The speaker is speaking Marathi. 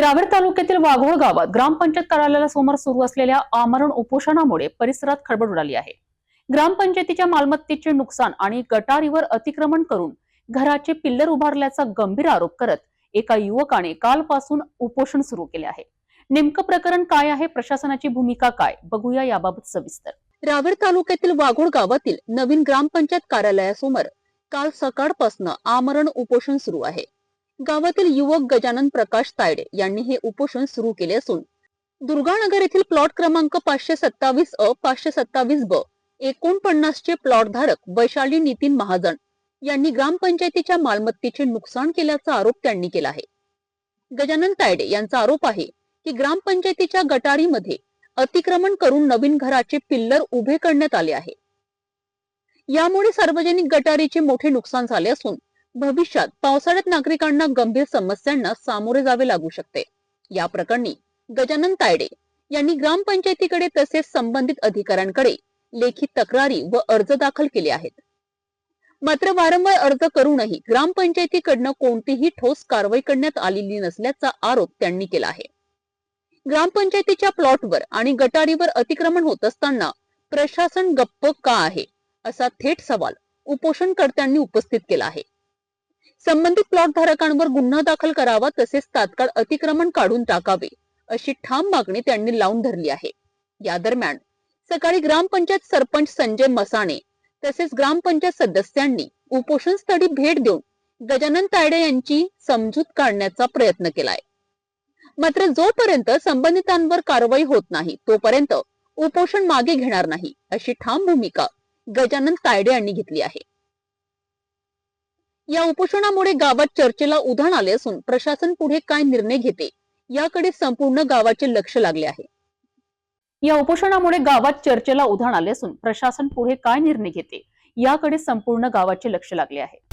रावेर तालुक्यातील वाघोळ गावात ग्रामपंचायत कार्यालयासमोर सुरू असलेल्या आमरण उपोषणामुळे परिसरात खळबळ उडाली आहे. ग्रामपंचायतीच्या मालमत्तेचे नुकसान आणि गटारीवर अतिक्रमण करून घराचे पिल्लर उभारल्याचा गंभीर आरोप करत एका युवकाने कालपासून उपोषण सुरू केले आहे. नेमकं प्रकरण काय आहे? प्रशासनाची भूमिका काय? बघूया याबाबत सविस्तर. रावेर तालुक्यातील वाघोळ गावातील नवीन ग्रामपंचायत कार्यालयासमोर काल सकाळपासून आमरण उपोषण सुरू आहे. गावातील युवक गजानन प्रकाश तायडे यांनी हे उपोषण सुरू केले असून दुर्गानगर येथील प्लॉट क्रमांक पाचशे सत्तावीस अ पाचशे सत्तावीस ब एकोणपन्नास चे प्लॉट धारक वैशाली नितीन महाजन यांनी ग्रामपंचायतीच्या मालमत्तेचे नुकसान केल्याचा आरोप त्यांनी केला आहे. गजानन तायडे यांचा आरोप आहे की ग्रामपंचायतीच्या गटारीमध्ये अतिक्रमण करून नवीन घराचे पिल्लर उभे करण्यात आले आहे. यामुळे सार्वजनिक गटारीचे मोठे नुकसान झाले असून भविष्यात पावसाळ्यात नागरिकांना गंभीर समस्यांना सामोरे जावे लागू शकते. या प्रकरणी गजानन तायडे यांनी ग्रामपंचायतीकडे तसेच संबंधित अधिकाऱ्यांकडे लेखी तक्रारी व अर्ज दाखल केले आहेत. मात्र वारंवार अर्ज करूनही ग्रामपंचायतीकडनं कोणतीही ठोस कारवाई करण्यात आलेली नसल्याचा आरोप त्यांनी केला आहे. ग्रामपंचायतीच्या प्लॉटवर आणि गटारीवर अतिक्रमण होत असताना प्रशासन गप्प का आहे? असा थेट सवाल उपोषणकर्त्यांनी उपस्थित केला आहे. संबंधित प्लॉट धारकांवर गुन्हा दाखल करावा तसेच तात्काळ अतिक्रमण काढून टाकावे अशी ठाम मागणी त्यांनी लावून धरली आहे. या दरम्यान सकाळी ग्रामपंचायत सरपंच संजय मसाणे तसेच ग्रामपंचायत सदस्यांनी उपोषण स्थळी भेट देऊन गजानन तायडे यांची समजूत काढण्याचा प्रयत्न केलाय. मात्र जोपर्यंत संबंधितांवर कारवाई होत नाही तोपर्यंत उपोषण मागे घेणार नाही अशी ठाम भूमिका गजानन तायडे यांनी घेतली आहे. या उपोषणामुळे गावात चर्चेला उधाण आले असून प्रशासन पुढे काय निर्णय घेते याकडे संपूर्ण गावाचे लक्ष लागले आहे. या उपोषणामुळे गावात चर्चेला उधाण आले असून प्रशासन पुढे काय निर्णय घेते याकडे संपूर्ण गावाचे लक्ष लागले आहे.